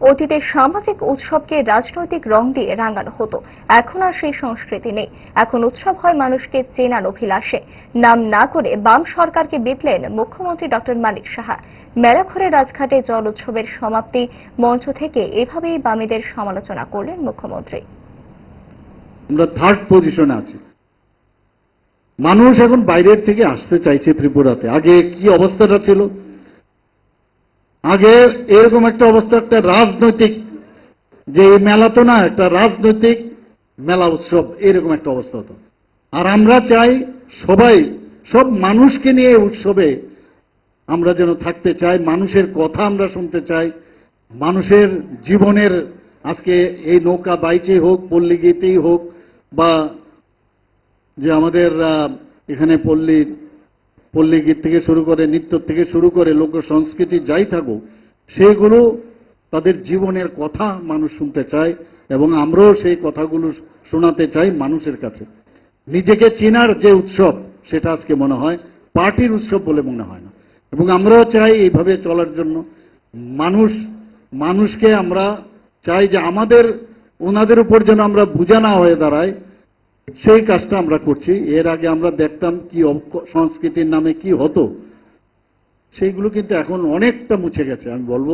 অতীতে সামাজিক উৎসবকে রাজনৈতিক রং দিয়ে রাঙানো হতো। এখন আর সেই সংস্কৃতি নেই। এখন উৎসব হয় মানুষকে চেনার অভিলাষে। নাম না করে বাম সরকারকে বিতলেন মুখ্যমন্ত্রী ডক্টর মানিক সাহা। মেলাঘরে রাজঘাটে জল উৎসবের সমাপ্তি মঞ্চ থেকে এভাবেই বামেদের সমালোচনা করলেন মুখ্যমন্ত্রী। আমরা থার্ড পজিশনে আছি। মানুষ এখন বাইরের থেকে আসতে চাইছে ত্রিপুরাতে। আগে কি অবস্থাটা ছিল? আগে এরকম একটা অবস্থা, একটা রাজনৈতিক যে মেলা তো না, একটা রাজনৈতিক মেলা উৎসব, এরকম একটা অবস্থা হতো। আর আমরা চাই সবাই, সব মানুষকে নিয়ে উৎসবে আমরা যেন থাকতে চাই, মানুষের কথা আমরা শুনতে চাই, মানুষের জীবনের আজকে এই নৌকা বাইচে হোক, পল্লী গীতেই হোক, বা যে আমাদের এখানে পল্লী পল্লী গীত থেকে শুরু করে নৃত্য থেকে শুরু করে লোক সংস্কৃতি যাই থাকুক সেগুলো তাদের জীবনের কথা মানুষ শুনতে চায় এবং আমরাও সেই কথাগুলো শোনাতে চাই মানুষের কাছে। নিজেকে চেনার যে উৎসব, সেটা আজকে মনে হয় পার্টির উৎসব বলে মনে হয় না। এবং আমরাও চাই এইভাবে চলার জন্য। মানুষ, মানুষকে আমরা চাই যে আমাদের, ওনাদের উপর যেন আমরা বোঝা না হয়ে দাঁড়াই সেই কাজটা আমরা করছি। এর আগে আমরা দেখতাম কি সংস্কৃতির নামে কি হতো। সেইগুলো কিন্তু এখন অনেকটা মুছে গেছে আমি বলব